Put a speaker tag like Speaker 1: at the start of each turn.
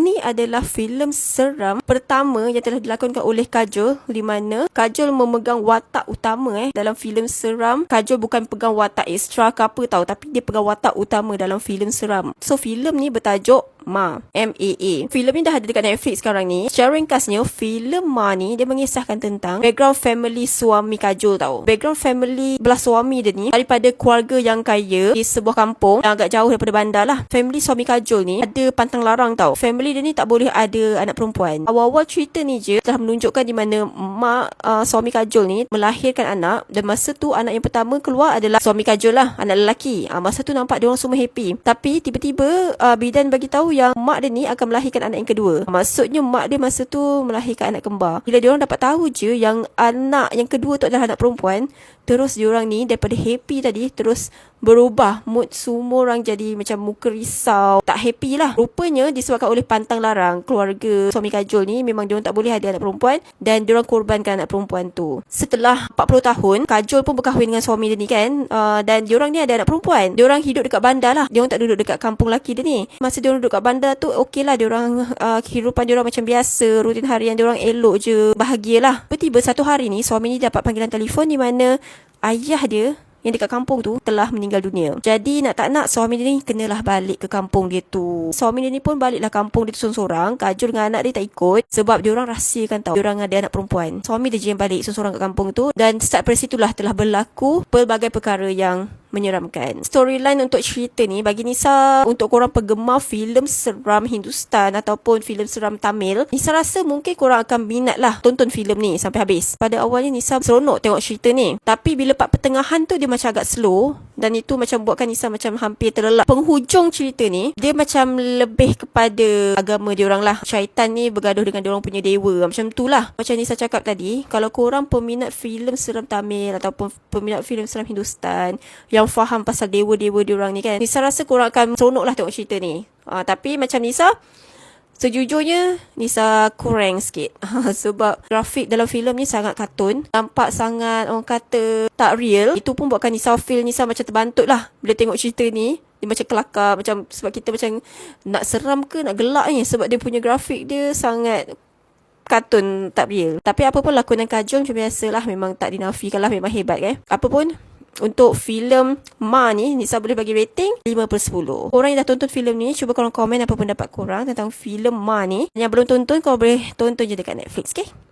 Speaker 1: Ini adalah filem seram pertama yang telah dilakonkan oleh Kajol di mana Kajol memegang watak utama eh dalam filem seram. Kajol bukan pegang watak ekstra ke apa tau tapi dia pegang watak utama dalam filem seram. So filem ni bertajuk Ma M-A-A Filem ni dah ada dekat Netflix sekarang ni. Secara ringkasnya Filem Ma ni Dia mengisahkan tentang Background family suami Kajol tau. Background family Belah suami dia ni Daripada keluarga yang kaya Di sebuah kampung Yang agak jauh daripada bandar lah. Family suami Kajol ni Ada pantang larang tau. Family dia ni tak boleh ada Anak perempuan. Awal-awal cerita ni je Telah menunjukkan di mana Mak uh, suami Kajol ni Melahirkan anak Dan masa tu Anak yang pertama keluar adalah Suami Kajol lah Anak lelaki. Uh, Masa tu nampak dia orang semua happy. Tapi tiba-tiba uh, Bidan bagi tahu yang mak dia ni akan melahirkan anak yang kedua. Maksudnya mak dia masa tu melahirkan anak kembar. Bila dia orang dapat tahu je yang anak yang kedua tu adalah anak perempuan, terus dia orang ni daripada happy tadi terus berubah mood semua orang jadi macam muka risau. Tak happy lah. Rupanya disebabkan oleh pantang larang. Keluarga suami Kajol ni memang dia tak boleh ada anak perempuan dan dia orang korbankan anak perempuan tu. Setelah 40 tahun Kajol pun berkahwin dengan suami dia ni kan uh, dan dia orang ni ada anak perempuan. Dia orang hidup dekat bandar lah. Dia orang tak duduk dekat kampung laki dia ni. Masa dia orang duduk kat bandar tu okey lah dia orang uh, kehidupan dia orang macam biasa. Rutin harian dia orang elok je. Bahagialah. Tiba-tiba satu hari ni suami ni dapat panggilan telefon di mana ayah dia yang dekat kampung tu telah meninggal dunia. Jadi nak tak nak suami dia ni kenalah balik ke kampung dia tu. Suami dia ni pun baliklah kampung dia tu seorang-seorang. Kajul dengan anak dia tak ikut sebab dia orang rahsiakan tahu dia orang ada anak perempuan. Suami dia je yang balik seorang-seorang ke kampung tu dan start dari situlah telah berlaku pelbagai perkara yang menyeramkan. Storyline untuk cerita ni bagi Nisa untuk korang penggemar filem seram Hindustan ataupun filem seram Tamil, Nisa rasa mungkin korang akan minat lah tonton filem ni sampai habis. Pada awalnya Nisa seronok tengok cerita ni. Tapi bila part pertengahan tu dia macam agak slow dan itu macam buatkan Nisa macam hampir terlelap. Penghujung cerita ni dia macam lebih kepada agama dia orang lah. Syaitan ni bergaduh dengan dia orang punya dewa. Macam tu lah. Macam Nisa cakap tadi, kalau korang peminat filem seram Tamil ataupun peminat filem seram Hindustan yang faham pasal dewa-dewa diorang ni kan. Nisa rasa korang akan seronok lah tengok cerita ni. Uh, tapi macam Nisa, sejujurnya Nisa kurang sikit. Sebab grafik dalam filem ni sangat kartun. Nampak sangat orang kata tak real. Itu pun buatkan Nisa feel Nisa macam terbantut lah bila tengok cerita ni. Dia macam kelakar. Macam sebab kita macam nak seram ke nak gelak ni. Sebab dia punya grafik dia sangat kartun tak real. Tapi apa pun lakonan Kajol macam biasalah. Memang tak dinafikan lah. Memang hebat kan. Apa pun untuk filem Ma ni Nisa boleh bagi rating 5 per 10 Korang yang dah tonton filem ni Cuba korang komen apa pendapat korang Tentang filem Ma ni. Yang belum tonton Korang boleh tonton je dekat Netflix okay